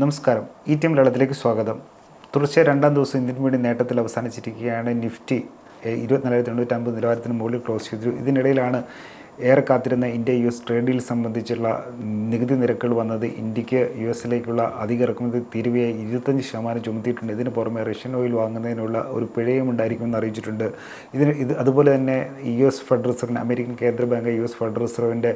നമസ്കാരം. ഈ ടീം ലളിതത്തിലേക്ക് സ്വാഗതം. തുടർച്ചയായ രണ്ടാം ദിവസം ഇന്ത്യൻ മീഡിയ നേട്ടത്തിൽ അവസാനിച്ചിരിക്കുകയാണ് നിഫ്റ്റി. ഇരുപത്തിനാലായിരത്തി തൊണ്ണൂറ്റമ്പത് നിലവാരത്തിന് മുകളിൽ ക്ലോസ് ചെയ്തു ഇതിനിടയിലാണ് ഏറെ കാത്തിരുന്ന India U S trade deal സംബന്ധിച്ചുള്ള നികുതി നിരക്കുകൾ വന്നത് ഇന്ത്യയ്ക്ക് യു എസിലേക്കുള്ള അധിക ഇറക്കുമതി തീരുവയെ ഇരുപത്തഞ്ച് ശതമാനം ചുമത്തിയിട്ടുണ്ട്. ഇതിന് പുറമെ റഷ്യൻ ഓയിൽ വാങ്ങുന്നതിനുള്ള ഒരു പിഴയും ഉണ്ടായിരിക്കുമെന്ന് അറിയിച്ചിട്ടുണ്ട്. ഇതിന് ഇത് അതുപോലെ തന്നെ യു എസ് ഫെഡറൽ റിസർവിന് അമേരിക്കൻ കേന്ദ്ര ബാങ്ക് യു എസ് ഫെഡറൽ റിസർവിന്റെ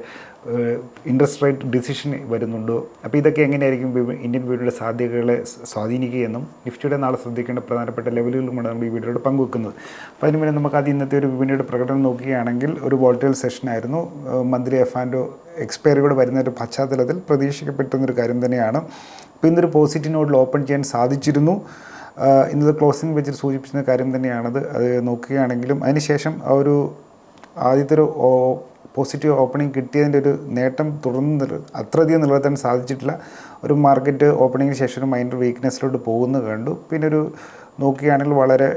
ഇൻട്രസ്റ്റ് റേറ്റ് ഡിസിഷൻ വരുന്നുണ്ടോ. അപ്പോൾ ഇതൊക്കെ എങ്ങനെയായിരിക്കും ഇന്ത്യൻ വിപണിയുടെ സാധ്യതകളെ സ്വാധീനിക്കുകയെന്നും നിഫ്റ്റിയുടെ നാളെ ശ്രദ്ധിക്കേണ്ട പ്രധാനപ്പെട്ട ലെവലുകളുമാണ് നമ്മൾ ഈ വീഡിയോയുടെ പങ്കുവെക്കുന്നത്. അപ്പോൾ അതിന് വേണ്ടി നമുക്ക് ആദ്യം ഇന്നത്തെ ഒരു വിപണിയുടെ പ്രകടനം നോക്കുകയാണെങ്കിൽ ഒരു വോൾട്ടേൽ സെഷൻ ആയിരുന്നു മന്ത്രി എഫ് ആൻഡ് എക്സ്പയറി കൂടെ വരുന്ന ഒരു പശ്ചാത്തലത്തിൽ പ്രതീക്ഷിക്കപ്പെട്ടുന്നൊരു കാര്യം തന്നെയാണ്. ഇപ്പോൾ ഇന്നൊരു പോസിറ്റീവ് നോട്ടിൽ ഓപ്പൺ ചെയ്യാൻ സാധിച്ചിരുന്നു. ഇന്നത്തെ ക്ലോസിംഗ് വെച്ചിട്ട് സൂചിപ്പിച്ചിരുന്ന കാര്യം തന്നെയാണത്. അത് നോക്കുകയാണെങ്കിലും അതിനുശേഷം ആ ഒരു ആദ്യത്തെ ഒരു പോസിറ്റീവ് ഓപ്പണിംഗ് കിട്ടിയതിന്റെ ഒരു നേട്ടം തുടർന്ന് അത്രയധികം നിലനിർത്താൻ സാധിച്ചിട്ടില്ല. ഒരു മാർക്കറ്റ് ഓപ്പണിങ്ങിന് ശേഷം ഒരു മൈൻഡ് വീക്ക്നെസ്സിലോട്ട് പോകുന്നത് കണ്ടു. പിന്നെ ഒരു നോക്കുകയാണെങ്കിൽ വളരെ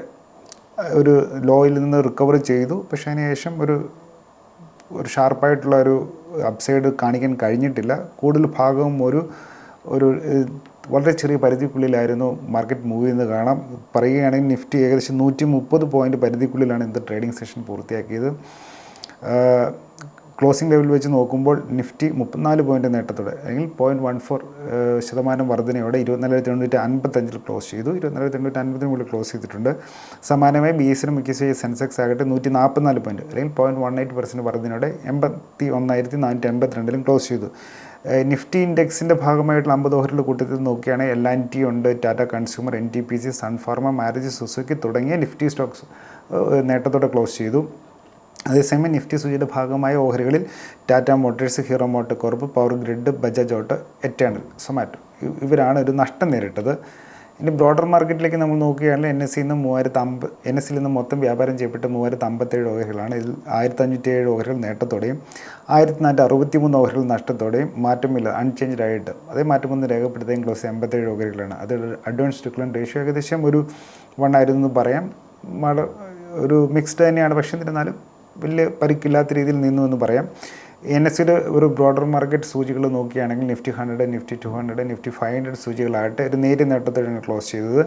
ഒരു ലോയിൽ നിന്ന് റിക്കവർ ചെയ്തു. പക്ഷേ അതിനുശേഷം ഒരു ഒരു ഷാർപ്പായിട്ടുള്ള ഒരു അപ്സൈഡ് കാണിക്കാൻ കഴിഞ്ഞിട്ടില്ല. കൂടുതൽ ഭാഗവും ഒരു ഒരു വളരെ ചെറിയ പരിധിക്കുള്ളിലായിരുന്നു മാർക്കറ്റ് മൂവ് ചെയ്യുന്നത് കാണാം. പറയുകയാണെങ്കിൽ നിഫ്റ്റി ഏകദേശം നൂറ്റി മുപ്പത് പോയിന്റ് പരിധിക്കുള്ളിലാണ് ഇന്നത്തെ ട്രേഡിംഗ് സെഷൻ പൂർത്തിയാക്കിയത്. ക്ലോസിംഗ് ലെവൽ വെച്ച് നോക്കുമ്പോൾ നിഫ്റ്റി മുപ്പത്തിനാല് പോയിന്റ് നേട്ടത്തോടെ അല്ലെങ്കിൽ പോയിന്റ് വൺ ഫോർ ശതമാനം വർധനയോടെ ഇരുപത്തിനാലായിരത്തി എണ്ണൂറ്റി അൻപത്തഞ്ചിൽ ക്ലോസ് ചെയ്തു. ഇരുപത്തിനാലായിരത്തി എണ്ണൂറ്റി അൻപതിന് മുകളിൽ ക്ലോസ് ചെയ്തിട്ടുണ്ട്. സമാനമായി ബി എസിനും മിക്ക സെൻസെക്സ് ആകട്ടെ നൂറ്റി നാൽപ്പത്തിനാല് പോയിന്റ് അല്ലെങ്കിൽ പോയിന്റ് വൺ എയ്റ്റ് പെർസെന്റ് വർധനയോടെ എൺപത്തി ഒന്നായിരത്തി നാനൂറ്റി എൺപത്തിരണ്ടിലും ക്ലോസ് ചെയ്തു. നിഫ്റ്റി ഇൻഡെക്സിന്റെ ഭാഗമായിട്ടുള്ള അമ്പത് ഓഹരിയുടെ കൂട്ടത്തിൽ നോക്കുകയാണെങ്കിൽ എൽ ആൻ ടി ഉണ്ട് Tata Consumer N T P C Sun Pharma marriage Suzuki തുടങ്ങിയ നിഫ്റ്റി സ്റ്റോക്സ് നേട്ടത്തോടെ ക്ലോസ് ചെയ്തു. അതേസമയം നിഫ്റ്റി സൂചിയുടെ ഭാഗമായ ഓഹരികളിൽ Tata Motors Hero Moto Corp power grid Bajaj auto eternal Zomato ഇവരാണ് ഒരു നഷ്ടം നേരിട്ടത്. ഇനി ബ്രോഡർ മാർക്കറ്റിലേക്ക് നമ്മൾ നോക്കുകയാണെങ്കിൽ എൻ എസ് സിയിൽ നിന്ന് മൂവായിരത്തി അമ്പ എൻ എസ് സിയിൽ നിന്ന് മൊത്തം വ്യാപാരം ചെയ്യപ്പെട്ട മൂവായിരത്തി അമ്പത്തേഴ് ഓഹരികളാണ്. ഇതിൽ ആയിരത്തി അഞ്ഞൂറ്റി ഏഴ് ഓഹരികൾ നേട്ടത്തോടെയും ആയിരത്തി നാനൂറ്റി അറുപത്തി മൂന്ന് ഓഹരികൾ നഷ്ടത്തോടെയും മാറ്റമില്ല അൺചേഞ്ച്ഡ് ആയിട്ട്. അതേ മാറ്റമൊന്നും രേഖപ്പെടുത്തുകയും ക്ലോസ് എൺപത്തേഴ് ഓഹരികളാണ്. അത് അഡ്വാൻസ് ടുക്ലൻ റേഷ്യോ ഏകദേശം ഒരു വൺ ആയിരുന്നു എന്ന് പറയാം. ഒരു മിക്സ്ഡ് തന്നെയാണ്. പക്ഷേ എന്നിരുന്നാലും വലിയ പരിക്കില്ലാത്ത രീതിയിൽ നിന്നു എന്ന് പറയാം. എൻ എസ് സിയുടെ ഒരു ബ്രോഡർ മാർക്കറ്റ് സൂചികൾ നോക്കുകയാണെങ്കിൽ Nifty hundred Nifty two hundred Nifty five hundred സൂചികളായിട്ട് ഒരു നേരിയ നേട്ടത്തോടെയാണ് ക്ലോസ് ചെയ്തത്.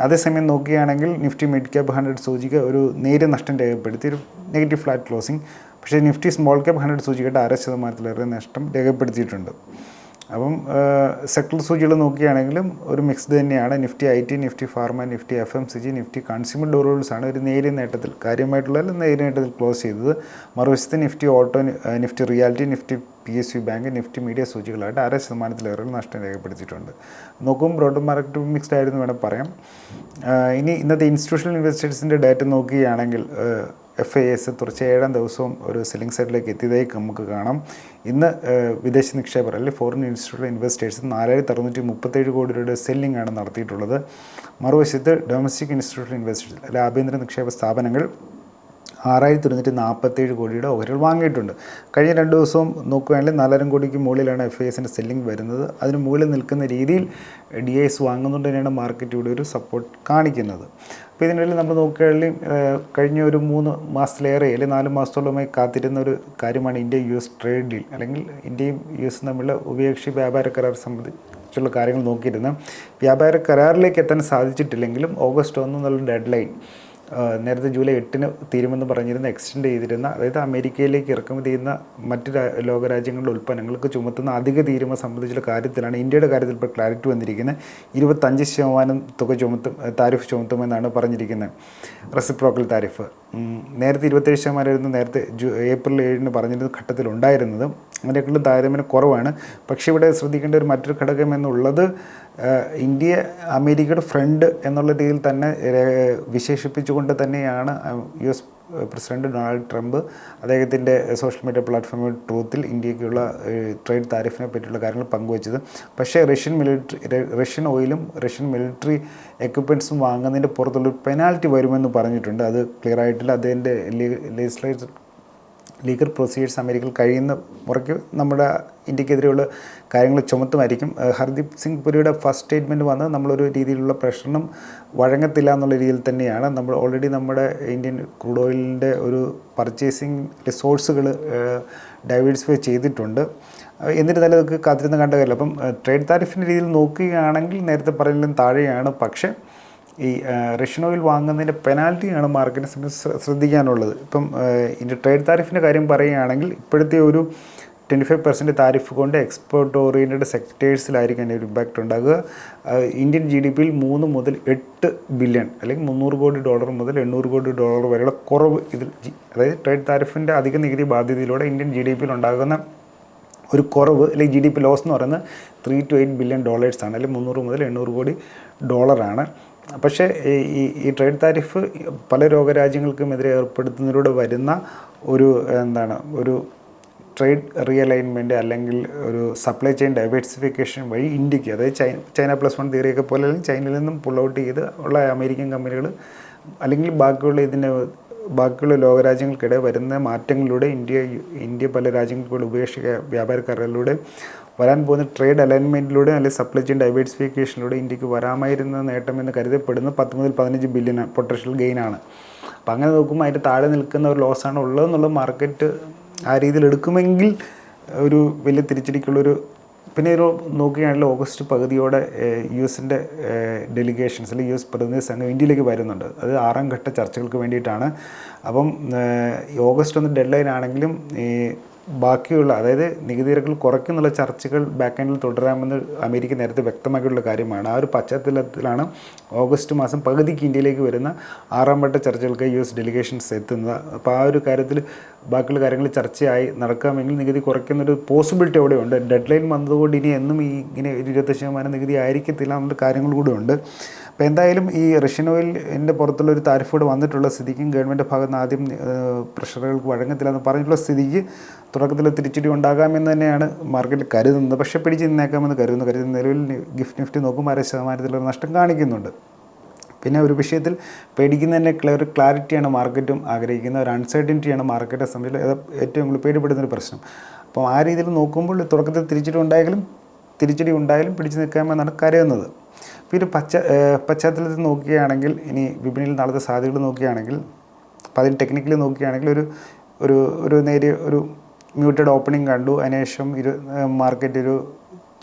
അതേസമയം നോക്കുകയാണെങ്കിൽ നിഫ്റ്റി മിഡ് ക്യാപ്പ് ഹൺഡ്രഡ് സൂചിക ഒരു നേരിയ നഷ്ടം രേഖപ്പെടുത്തി ഒരു നെഗറ്റീവ് ഫ്ലാറ്റ് ക്ലോസിംഗ് പക്ഷേ നിഫ്റ്റി സ്മോൾ ക്യാപ്പ് ഹൺഡ്രഡ് സൂചികയുടെ അര ശതമാനത്തിലേറെ നഷ്ടം രേഖപ്പെടുത്തിയിട്ടുണ്ട്. അപ്പം സെക്ടർ സൂചികൾ നോക്കുകയാണെങ്കിലും ഒരു മിക്സ്ഡ് തന്നെയാണ്. Nifty I T Nifty pharma Nifty F M C G Nifty consumer durables ആണ് ഒരു നേരിയ നേട്ടത്തിൽ കാര്യമായിട്ടുള്ള നേരിയ നേട്ടത്തിൽ ക്ലോസ് ചെയ്തത്. മറുവശത്ത് Nifty auto Nifty realty Nifty P S U bank Nifty media സൂചികളായിട്ട് അര ശതമാനത്തിലേറെ നഷ്ടം രേഖപ്പെടുത്തിയിട്ടുണ്ട്. നോക്കും ബ്രോഡ് മാർക്കറ്റ് മിക്സ്ഡ് ആയിരുന്നു വേണം പറയാം. ഇനി ഇന്നത്തെ ഇൻസ്റ്റിറ്റ്യൂഷണൽ ഇൻവെസ്റ്റേഴ്സിന്റെ ഡാറ്റ നോക്കുകയാണെങ്കിൽ എഫ് ഐ എസ് തുടർച്ച ഏഴാം ദിവസവും ഒരു സെല്ലിംഗ് സൈഡിലേക്ക് എത്തിയതായി നമുക്ക് കാണാം. ഇന്ന് വിദേശ നിക്ഷേപർ അല്ലെങ്കിൽ ഫോറിൻ ഇൻസ്റ്റിറ്റ്യൂട്ട് ഇൻവെസ്റ്റേഴ്സ് നാലായിരത്തി അറുന്നൂറ്റി മുപ്പത്തേഴ് കോടി രൂപയുടെ സെല്ലിംഗ് ആണ് നടത്തിയിട്ടുള്ളത്. മറുവശത്ത് ഡൊമസ്റ്റിക് ഇൻസ്റ്റിറ്റ്യൂട്ട് ഇൻവെസ്റ്റേഴ്സ് അല്ലെങ്കിൽ ആഭ്യന്തര നിക്ഷേപ സ്ഥാപനങ്ങൾ ആറായിരത്തി ഇരുന്നൂറ്റി നാൽപ്പത്തേഴ് കോടിയുടെ ഓഹരികൾ വാങ്ങിയിട്ടുണ്ട്. കഴിഞ്ഞ രണ്ട് ദിവസവും നോക്കുകയാണെങ്കിൽ നാലായിരം കോടിക്ക് മുകളിലാണ് എഫ് ഐ എസിന്റെ സെല്ലിംഗ് വരുന്നത്. അതിന് മുകളിൽ നിൽക്കുന്ന രീതിയിൽ ഡി ഐ എസ് വാങ്ങുന്നുണ്ട് തന്നെയാണ് മാർക്കറ്റ് ഇവിടെ ഒരു സപ്പോർട്ട് കാണിക്കുന്നത്. അപ്പോൾ ഇതിനിടയിൽ നമ്മൾ നോക്കുകയാണെങ്കിൽ കഴിഞ്ഞ ഒരു മൂന്ന് മാസത്തിലേറെ അല്ലെങ്കിൽ നാല് മാസത്തോളമായി കാത്തിരുന്ന ഒരു കാര്യമാണ് India U S trade deal അല്ലെങ്കിൽ ഇന്ത്യയും യു എസും തമ്മിലുള്ള ഉഭയകക്ഷി വ്യാപാര കരാർ സംബന്ധിച്ചുള്ള കാര്യങ്ങൾ നോക്കിയിരുന്ന വ്യാപാര കരാറിലേക്ക് എത്താൻ സാധിച്ചിട്ടില്ലെങ്കിലും ഓഗസ്റ്റ് ഒന്ന് എന്നുള്ള ഡെഡ് ലൈൻ നേരത്തെ ജൂലൈ എട്ടിന് തീരുമെന്ന് പറഞ്ഞിരുന്ന എക്സ്റ്റെൻഡ് ചെയ്തിരുന്ന അതായത് അമേരിക്കയിലേക്ക് ഇറക്കുമതി ചെയ്യുന്ന മറ്റ് ലോകരാജ്യങ്ങളുടെ ഉൽപ്പന്നങ്ങൾക്ക് ചുമത്തുന്ന അധിക തീരുമ സംബന്ധിച്ചുള്ള കാര്യത്തിലാണ് ഇന്ത്യയുടെ കാര്യത്തിൽ ഇപ്പോൾ ക്ലാരിറ്റി വന്നിരിക്കുന്നത്. ഇരുപത്തഞ്ച് ശതമാനം തുക ചുമത്തും താരിഫ് ചുമത്തുമെന്നാണ് പറഞ്ഞിരിക്കുന്നത്. Reciprocal tariff. നേരത്തെ ഇരുപത്തേഴ് ശതമാനമായിരുന്നു നേരത്തെ ജൂ ഏപ്രിൽ ഏഴിന് പറഞ്ഞിരുന്ന ഘട്ടത്തിലുണ്ടായിരുന്നത്. അതിനേക്കാളും താരതമ്യം കുറവാണ്. പക്ഷേ ഇവിടെ ശ്രദ്ധിക്കേണ്ട ഒരു മറ്റൊരു ഘടകം എന്നുള്ളത് ഇന്ത്യ അമേരിക്കയുടെ ഫ്രണ്ട് എന്നുള്ള രീതിയിൽ തന്നെ വിശേഷിപ്പിച്ചുകൊണ്ട് തന്നെയാണ് U S president Donald Trump അദ്ദേഹത്തിന്റെ സോഷ്യൽ മീഡിയ പ്ലാറ്റ്ഫോമിൽ ട്രൂത്തിൽ ഇന്ത്യക്കുള്ള ട്രേഡ് താരിഫിനെ പറ്റിയുള്ള കാര്യങ്ങൾ പങ്കുവച്ചത്. പക്ഷേ റഷ്യൻ മിലിറ്ററി റഷ്യൻ ഓയിലും റഷ്യൻ മിലിറ്ററി എക്യുപ്മെന്റ്സും വാങ്ങുന്നതിന്റെ പുറത്തുള്ളൊരു പെനാൽറ്റി വരുമെന്ന് പറഞ്ഞിട്ടുണ്ട്. അത് ക്ലിയർ ആയിട്ടില്ല. ലെജിസ്ലേച്ചർ ലീഗൽ പ്രൊസീജിയേഴ്സ് അമേരിക്കയിൽ കഴിയുന്ന മുറയ്ക്ക് നമ്മുടെ ഇന്ത്യക്കെതിരെയുള്ള കാര്യങ്ങൾ ചുമത്തുമായിരിക്കും. ഹർദീപ് സിംഗ് പുരിയുടെ ഫസ്റ്റ് സ്റ്റേറ്റ്മെന്റ് വന്നത് നമ്മളൊരു രീതിയിലുള്ള പ്രശ്നം വഴങ്ങത്തില്ല എന്നുള്ള രീതിയിൽ തന്നെയാണ്. നമ്മൾ ഓൾറെഡി നമ്മുടെ ഇന്ത്യൻ ക്രൂഡ് ഓയിലിന്റെ ഒരു പർച്ചേസിങ് റിസോഴ്സുകൾ ഡൈവേഴ്സിഫൈ ചെയ്തിട്ടുണ്ട്. എന്നിരുന്നാലും അതൊക്കെ കാത്തിരുന്ന് കണ്ട കാര്യമില്ല. അപ്പം ട്രേഡ് താരിഫിന്റെ രീതിയിൽ നോക്കുകയാണെങ്കിൽ നേരത്തെ പറയുന്നതിലും താഴെയാണ്. പക്ഷേ ഈ റഷ്യൻ ഓയിൽ വാങ്ങുന്നതിന്റെ പെനാൽറ്റിയാണ് മാർക്കറ്റിനെ ശ്രദ്ധിക്കാനുള്ളത്. ഇപ്പം ഇതിന്റെ ട്രേഡ് താരിഫിന്റെ കാര്യം പറയുകയാണെങ്കിൽ ഇപ്പോഴത്തെ ഒരു ട്വന്റി ഫൈവ് പെർസെന്റ് താരിഫ് കൊണ്ട് എക്സ്പോർട്ട് ഓറിയന്റഡ് സെക്ടേഴ്സിലായിരിക്കും അതിന്റെ ഒരു ഇമ്പാക്റ്റ് ഉണ്ടാകുക ഇന്ത്യൻ ജി ഡി പിയിൽ മൂന്ന് മുതൽ എട്ട് ബില്യൺ അല്ലെങ്കിൽ മുന്നൂറ് കോടി ഡോളർ മുതൽ എണ്ണൂറ് കോടി ഡോളർ വരെയുള്ള കുറവ് ഇതിൽ അതായത് ട്രേഡ് താരിഫിന്റെ അധിക നികുതി ബാധ്യതയിലൂടെ ഇന്ത്യൻ ജി ഡി പിയിൽ ഉണ്ടാകുന്ന ഒരു കുറവ് അല്ലെങ്കിൽ ജി ഡി പി ലോസ് എന്ന് പറയുന്നത് ത്രീ ടു എയ്റ്റ് ബില്യൺ ഡോളേഴ്സാണ് അല്ലെങ്കിൽ മുന്നൂറ് മുതൽ എണ്ണൂറ് കോടി ഡോളറാണ് പക്ഷേ ഈ- ഈ ട്രേഡ് താരിഫ് പല രോഗരാജ്യങ്ങൾക്കും രോഗരാജ്യങ്ങൾക്കുമെതിരെ ഏർപ്പെടുത്തുന്നതിലൂടെ വരുന്ന ഒരു എന്താണ് ഒരു ട്രേഡ് റിയലൈൻമെന്റ് അല്ലെങ്കിൽ ഒരു സപ്ലൈ ചെയിൻ ഡൈവേഴ്സിഫിക്കേഷൻ വഴി ഇന്ത്യയ്ക്ക് അതായത് ചൈന പ്ലസ് വൺ തിയറിയൊക്കെ പോലെ അല്ലെങ്കിൽ ചൈനയിൽ നിന്നും പുൾ ഔട്ട് ചെയ്ത് ഉള്ള അമേരിക്കൻ കമ്പനികൾ അല്ലെങ്കിൽ ബാക്കിയുള്ള ഇതിന്റെ ബാക്കിയുള്ള ലോകരാജ്യങ്ങൾക്കിടെ വരുന്ന മാറ്റങ്ങളിലൂടെ ഇന്ത്യ ഇന്ത്യ പല രാജ്യങ്ങൾക്കൂടെ ഉപേക്ഷിക്കുക വ്യാപാരക്കാരിലൂടെ വരാൻ പോകുന്ന ട്രേഡ് അലൈൻമെന്റിലൂടെ അല്ലെങ്കിൽ സപ്ലൈ ചെയിൻ ഡൈവേഴ്സിഫിക്കേഷനിലൂടെ ഇന്ത്യയ്ക്ക് വരാമായിരുന്ന നേട്ടമെന്ന് കരുതപ്പെടുന്ന പത്ത് മുതൽ പതിനഞ്ച് ബില്യൺ പൊട്ടൻഷ്യൽ ഗെയിനാണ് അപ്പോൾ അങ്ങനെ നോക്കുമ്പോൾ അതിന്റെ താഴെ നിൽക്കുന്ന ഒരു ലോസാണ് ഉള്ളതെന്നുള്ള മാർക്കറ്റ് ആ രീതിയിൽ എടുക്കുമെങ്കിൽ ഒരു വലിയ തിരിച്ചടിക്കുള്ളൊരു പിന്നെ ഒരു നോക്കുകയാണെങ്കിൽ ഓഗസ്റ്റ് പകുതിയോടെ യു എസിന്റെ ഡെലിഗേഷൻസ് അല്ലെങ്കിൽ യു എസ് പ്രതിനിധി സംഘം ഇന്ത്യയിലേക്ക് വരുന്നുണ്ട്. അത് ആറാം ഘട്ട ചർച്ചകൾക്ക് വേണ്ടിയിട്ടാണ്. അപ്പം ഓഗസ്റ്റ് ഒന്ന് ഡെഡ് ലൈൻ ആണെങ്കിലും ഈ ബാക്കിയുള്ള അതായത് നികുതി നിരക്കുകൾ കുറയ്ക്കുന്നുള്ള ചർച്ചകൾ ബാക്ക് എൻഡിൽ തുടരാമെന്ന് അമേരിക്ക നേരത്തെ വ്യക്തമാക്കിയിട്ടുള്ള കാര്യമാണ്. ആ ഒരു പശ്ചാത്തലത്തിലാണ് ഓഗസ്റ്റ് മാസം പകുതിക്ക് ഇന്ത്യയിലേക്ക് വരുന്ന ആറാം വട്ട ചർച്ചകൾക്ക് യു എസ് ഡെലിഗേഷൻസ് എത്തുന്നത്. അപ്പോൾ ആ ഒരു കാര്യത്തിൽ ബാക്കിയുള്ള കാര്യങ്ങൾ ചർച്ചയായി നടക്കാമെങ്കിൽ നികുതി കുറയ്ക്കുന്നൊരു പോസിബിലിറ്റി അവിടെയുണ്ട് ഡെഡ് ലൈൻ വന്നതുകൊണ്ട് ഇനി എന്നും ഈ ഇങ്ങനെ ഇരുപത്തി ശതമാനം നികുതി ആയിരിക്കത്തില്ല എന്നുള്ള കാര്യങ്ങൾ കൂടെ ഉണ്ട്. അപ്പോൾ എന്തായാലും ഈ റഷ്യൻ ഓയിലിന്റെ പുറത്തുള്ള ഒരു താരിഫോട് വന്നിട്ടുള്ള സ്ഥിതിക്കും ഗവൺമെന്റ് ഭാഗത്ത് ആദ്യം പ്രഷറുകൾക്ക് വഴങ്ങത്തില്ല എന്ന് പറഞ്ഞിട്ടുള്ള സ്ഥിതിക്ക് തുടക്കത്തിൽ തിരിച്ചടി ഉണ്ടാകാമെന്ന് തന്നെയാണ് മാർക്കറ്റിൽ കരുതുന്നത്. പക്ഷേ പിടിച്ച് നിന്നേക്കാമെന്ന് കരുതുന്നു. കരുതുന്ന നിലവിൽ ഗിഫ്റ്റ് നിഫ്റ്റ് നോക്കുമ്പോൾ അര ശതമാനത്തിലുള്ള നഷ്ടം കാണിക്കുന്നുണ്ട്. പിന്നെ ഒരു വിഷയത്തിൽ പേടിക്കുന്നതിന്റെ ക്ലിയർ ക്ലാരിറ്റിയാണ് മാർക്കറ്റും ആഗ്രഹിക്കുന്നത്. ഒരു അൺസർട്ടിനിറ്റിയാണ് മാർക്കറ്റെ സംബന്ധിച്ച് ഏറ്റവും കൂടുതൽ പേടിപ്പെടുന്നൊരു പ്രശ്നം. അപ്പോൾ ആ രീതിയിൽ നോക്കുമ്പോൾ തുടക്കത്തിൽ തിരിച്ചടി ഉണ്ടായെങ്കിലും തിരിച്ചടി ഉണ്ടായാലും പിടിച്ചു നിൽക്കാമെന്നാണ് കരുതുന്നത്. പിന്നെ ഏഹ് പശ്ചാത്തലത്തിൽ നോക്കുകയാണെങ്കിൽ ഇനി വിപണിയിൽ നടത്ത സാധ്യതകൾ നോക്കുകയാണെങ്കിൽ അപ്പോൾ അതിന് ടെക്നിക്കലി നോക്കുകയാണെങ്കിൽ ഒരു ഒരു ഒരു നേരിയ ഒരു മ്യൂട്ടഡ് ഓപ്പണിംഗ് കണ്ടു. അതിനുശേഷം ഇരു മാർക്കറ്റ് ഒരു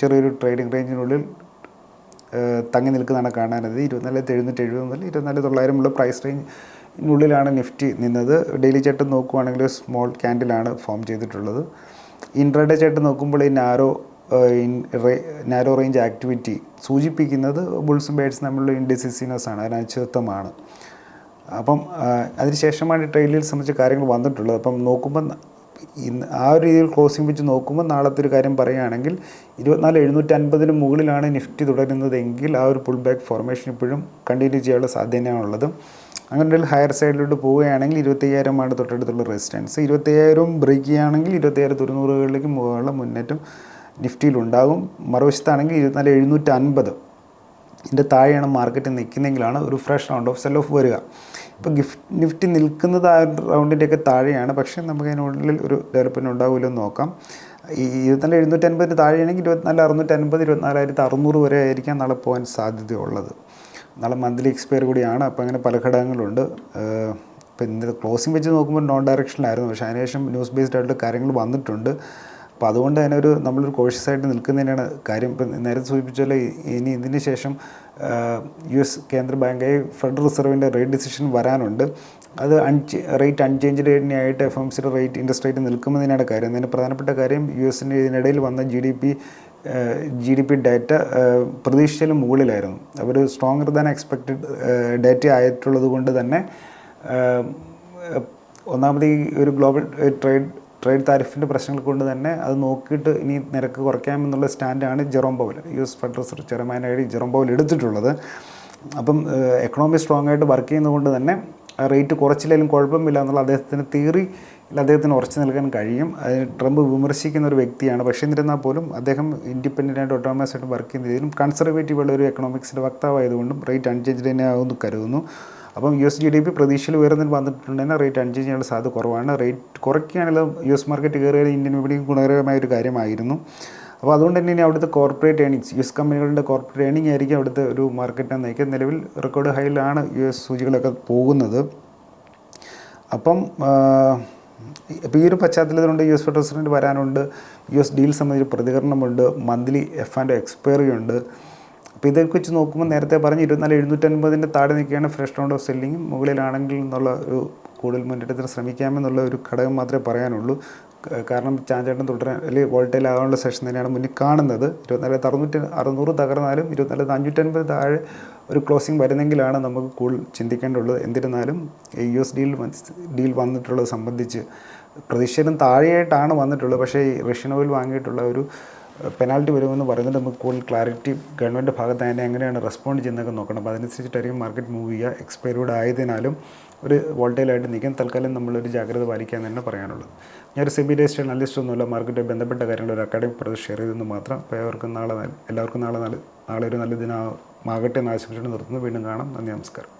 ചെറിയൊരു ട്രേഡിംഗ് റേഞ്ചിനുള്ളിൽ തങ്ങി നിൽക്കുന്നതാണ് കാണാനത് ഇരുപത്തിനാലായിരത്തി എഴുന്നൂറ്റി എഴുപത് മുതൽ ഇരുപത്തിനാല് തൊള്ളായിരമുള്ള പ്രൈസ് റേഞ്ചിനുള്ളിലാണ് നിഫ്റ്റി നിന്നത്. ഡെയിലി ചേട്ടൻ നോക്കുവാണെങ്കിൽ സ്മോൾ ക്യാൻഡിലാണ് ഫോം ചെയ്തിട്ടുള്ളത്. ഇൻട്രാഡേ ചേട്ടൻ നോക്കുമ്പോൾ ഈ നാരോ നാരോ റേഞ്ച് ആക്ടിവിറ്റി സൂചിപ്പിക്കുന്നത് ബുൾസും ബേഡ്സും തമ്മിലുള്ള ഇൻഡിസിസിനസ് ആണ് അതിന് അനിശ്ചിതത്വമാണ്. അപ്പം അതിനുശേഷമാണ് ട്രെയിലിൽ സംബന്ധിച്ച കാര്യങ്ങൾ വന്നിട്ടുള്ളത്. അപ്പം നോക്കുമ്പോൾ ഇന്ന് ആ ഒരു രീതിയിൽ ക്ലോസിംഗ് വെച്ച് നോക്കുമ്പോൾ നാളത്തെ ഒരു കാര്യം പറയുകയാണെങ്കിൽ ഇരുപത്തിനാല് എഴുന്നൂറ്റി അൻപതിന് മുകളിലാണ് നിഫ്റ്റി തുടരുന്നതെങ്കിൽ ആ ഒരു പുൾ ബാക്ക് ഫോർമേഷൻ ഇപ്പോഴും കണ്ടിന്യൂ ചെയ്യാനുള്ള സാധ്യതയാണുള്ളത്. അങ്ങനെ ഒരു ഹയർ സൈഡിലോട്ട് പോവുകയാണെങ്കിൽ ഇരുപത്തയ്യായിരമാണ് തൊട്ടടുത്തുള്ള റെസിസ്റ്റൻസ് ഇരുപത്തയ്യായിരവും ബ്രേക്ക് ചെയ്യുകയാണെങ്കിൽ ഇരുപത്തയ്യായിരത്തി ഒരുന്നൂറുകളിലേക്ക് മുകളിലുള്ള മുന്നേറ്റം നിഫ്റ്റിയിലുണ്ടാകും. മറുവശത്താണെങ്കിൽ ഇരുപത്തിനാല് എഴുന്നൂറ്റി അൻപത് ഇതിന്റെ താഴെയാണ് മാർക്കറ്റ് നിൽക്കുന്നതെങ്കിലാണ് ഒരു fresh round of sell off വരിക. ഇപ്പോൾ ഗിഫ്റ്റ് നിഫ്റ്റി നിൽക്കുന്നത് ആ റൗണ്ടിന്റെയൊക്കെ താഴെയാണ്. പക്ഷേ നമുക്ക് അതിനുള്ളിൽ ഒരു ഡെവലപ്മെന്റ് ഉണ്ടാവില്ലെന്ന് നോക്കാം. ഈ ഇരുപത്തിനാല് എഴുന്നൂറ്റി അൻപതിന് താഴെയാണെങ്കിൽ ഇരുപത്തിനാല് അറുന്നൂറ്റി അൻപത് ഇരുപത്തിനാലായിരത്തി അറുന്നൂറ് വരെ ആയിരിക്കാം നാളെ പോകാൻ സാധ്യതയുള്ളത്. നാളെ മന്ത്ലി എക്സ്പയർ കൂടിയാണ്. അപ്പോൾ അങ്ങനെ പല ഘടകങ്ങളുണ്ട്. ഇപ്പോൾ ഇന്നത്തെ ക്ലോസിംഗ് വെച്ച് നോക്കുമ്പോൾ നോൺ ഡയറക്ഷനിലായിരുന്നു പക്ഷേ അതിനുശേഷം ന്യൂസ് ബേസ്ഡ് ആയിട്ടുള്ള കാര്യങ്ങൾ വന്നിട്ടുണ്ട്. അപ്പോൾ അതുകൊണ്ട് തന്നെ ഒരു നമ്മളൊരു ആയിട്ട് നിൽക്കുന്നതിനാണ് കാര്യം. ഇപ്പം നേരത്തെ സൂചിപ്പിച്ചാൽ ഇനി ഇതിന് ശേഷം യു എസ് കേന്ദ്ര ബാങ്കായി ഫെഡറൽ റിസർവിന്റെ റേറ്റ് ഡിസിഷൻ വരാനുണ്ട്. അത് അൺചേ റേറ്റ് അൺചേഞ്ച്ഡ് തന്നെയായിട്ട് എഫ് എം സിയുടെ റേറ്റ് ഇൻട്രസ്റ്റ് റേറ്റ് നിൽക്കുന്നതിനാണ് കാര്യം. അതിന് പ്രധാനപ്പെട്ട കാര്യം യു എസിന്റെ ഇതിനിടയിൽ വന്ന G D P G D P data പ്രതീക്ഷിച്ചാലും മുകളിലായിരുന്നു. അവർ സ്ട്രോങ്ങർ ദാൻ എക്സ്പെക്റ്റഡ് ഡാറ്റ ആയിട്ടുള്ളത് കൊണ്ട് തന്നെ ഒന്നാമത് ഈ ഒരു ഗ്ലോബൽ ട്രേഡ് ട്രേഡ് താരിഫിന്റെ പ്രശ്നങ്ങൾ കൊണ്ട് തന്നെ അത് നോക്കിയിട്ട് ഇനി നിരക്ക് കുറയ്ക്കാമെന്നുള്ള സ്റ്റാൻഡാണ് Jerome Powell U S federal reserve ചെയർമാനായി ജെറോം പവൽ എടുത്തിട്ടുള്ളത്. അപ്പം എക്കണോമി സ്ട്രോങ് ആയിട്ട് വർക്ക് ചെയ്യുന്നതുകൊണ്ട് തന്നെ റേറ്റ് കുറച്ചില്ലെങ്കിലും കുഴപ്പമില്ല എന്നുള്ള അദ്ദേഹത്തിന് തിയറി അദ്ദേഹത്തിന് ഉറച്ചു നിൽക്കാൻ കഴിയും. അതിന് ട്രംപ് വിമർശിക്കുന്ന ഒരു വ്യക്തിയാണ്. പക്ഷേ എന്നിരുന്നാൽ പോലും അദ്ദേഹം ഇൻഡിപെൻഡന്റ് ആയിട്ട് ഒട്ടോമസ് ആയിട്ട് വർക്ക് ചെയ്യുന്ന രീതിയിലും കൺസർവേറ്റീവ് ഉള്ള ഒരു എക്കണോമിക്സിന്റെ വക്താവായതുകൊണ്ടും റേറ്റ് അൺചേഞ്ച് തന്നെ ആകുമെന്ന് കരുതുന്നു. അപ്പം U S G D P പ്രതീക്ഷയിൽ ഉയർന്നിട്ട് വന്നിട്ടുണ്ടെങ്കിൽ റേറ്റ് അഞ്ച് ചെയ്യാനുള്ള സാധ്യത കുറവാണ്. റേറ്റ് കുറയ്ക്കുകയാണെങ്കിൽ യു എസ് മാർക്കറ്റ് കയറിയാൽ ഇന്ത്യൻ വിപണിക്ക് ഗുണകരമായ ഒരു കാര്യമായിരുന്നു. അപ്പോൾ അതുകൊണ്ട് തന്നെ ഇനി അവിടുത്തെ കോർപ്പറേറ്റ് ഏണിങ്സ് യു എസ് കമ്പനികളുടെ കോർപ്പറേറ്റ് ഏണിംഗ് ആയിരിക്കും അവിടുത്തെ ഒരു മാർക്കറ്റിനെ നയിക്കുന്നത് നിലവിൽ റെക്കോർഡ് ഹൈയിലാണ് യു എസ് സൂചികളൊക്കെ പോകുന്നത്. അപ്പം ഇപ്പോൾ ഈ ഒരു പശ്ചാത്തലത്തിലുണ്ട് യു എസ് പ്രസിഡന്റ് വരാനുണ്ട്. യു എസ് ഡീൽ സംബന്ധിച്ച് പ്രതികരണമുണ്ട്. മന്ത്ലി എഫ് ആൻഡ് എക്സ്പയറി ഉണ്ട് അപ്പോൾ ഇതൊക്കെ വെച്ച് നോക്കുമ്പോൾ നേരത്തെ പറഞ്ഞ് ഇരുപത്തിനാല് എഴുന്നൂറ്റൻപതിന്റെ താഴെ നിൽക്കുകയാണ് ഫ്രഷ് റൗണ്ട് ഓഫ് സെല്ലിങ്ങും മുകളിലാണെങ്കിൽ എന്നുള്ള ഒരു കൂടുതൽ മുന്നേറ്റത്തിന് ശ്രമിക്കാമെന്നുള്ള ഒരു ഘടകം മാത്രമേ പറയാനുള്ളൂ. കാരണം ചാഞ്ചേട്ടൻ തുടരാൻ അല്ലെങ്കിൽ വോൾട്ടേൽ ആകാനുള്ള സെഷൻ തന്നെയാണ് മുന്നിൽ കാണുന്നത്. ഇരുപത്തിനാല് അറുന്നൂറ്റി അറുന്നൂറ് തകർന്നാലും ഇരുപത്തിനാല് അഞ്ഞൂറ്റൻപത് താഴെ ഒരു ക്ലോസിംഗ് വരുന്നെങ്കിലാണ് നമുക്ക് കൂടുതൽ ചിന്തിക്കേണ്ടുള്ളത് എന്നിരുന്നാലും യു എസ് ഡീൽ ഡീൽ വന്നിട്ടുള്ളത് സംബന്ധിച്ച് പ്രതീക്ഷയിലും താഴെയായിട്ടാണ് വന്നിട്ടുള്ളത്. പക്ഷേ റഷ്യൻ ഓയിൽ വാങ്ങിയിട്ടുള്ള ഒരു പെനാൽറ്റി വരുമെന്ന് പറയുന്നത് നമുക്ക് കൂടുതൽ ക്ലാരിറ്റി ഗവൺമെന്റ് ഭാഗത്ത് അതിനെ എങ്ങനെയാണ് റെസ്പോണ്ട് ചെയ്യുന്നതൊക്കെ നോക്കണം. അപ്പോൾ അതനുസരിച്ചിട്ടായിരിക്കും മാർക്കറ്റ് മൂവ് ചെയ്യുക എക്സ്പയർഡ് ആയതിനാലും ഒരു വോൾട്ടേലായിട്ട് നിൽക്കും തൽക്കാലം നമ്മളൊരു ജാഗ്രത പാലിക്കാൻ തന്നെ പറയാനുള്ളത്. ഞാനൊരു സെബി ഡേസ്റ്റ് അനലിസ്റ്റ് ഒന്നുമില്ല മാർക്കറ്റുമായി ബന്ധപ്പെട്ട കാര്യങ്ങൾ ഒരു അക്കാഡമിക് പ്രദേശം ഷെയർ ചെയ്തെന്ന് മാത്രം. അപ്പോൾ എല്ലാവർക്കും നാളെ എല്ലാവർക്കും നാളെ നല്ല നാളെ ഒരു നല്ല ദിനമാകട്ടെ എന്ന് ആശംസിച്ചുകൊണ്ട് നിർത്തുന്നു. വീണ്ടും കാണാം. നന്ദി നമസ്കാരം.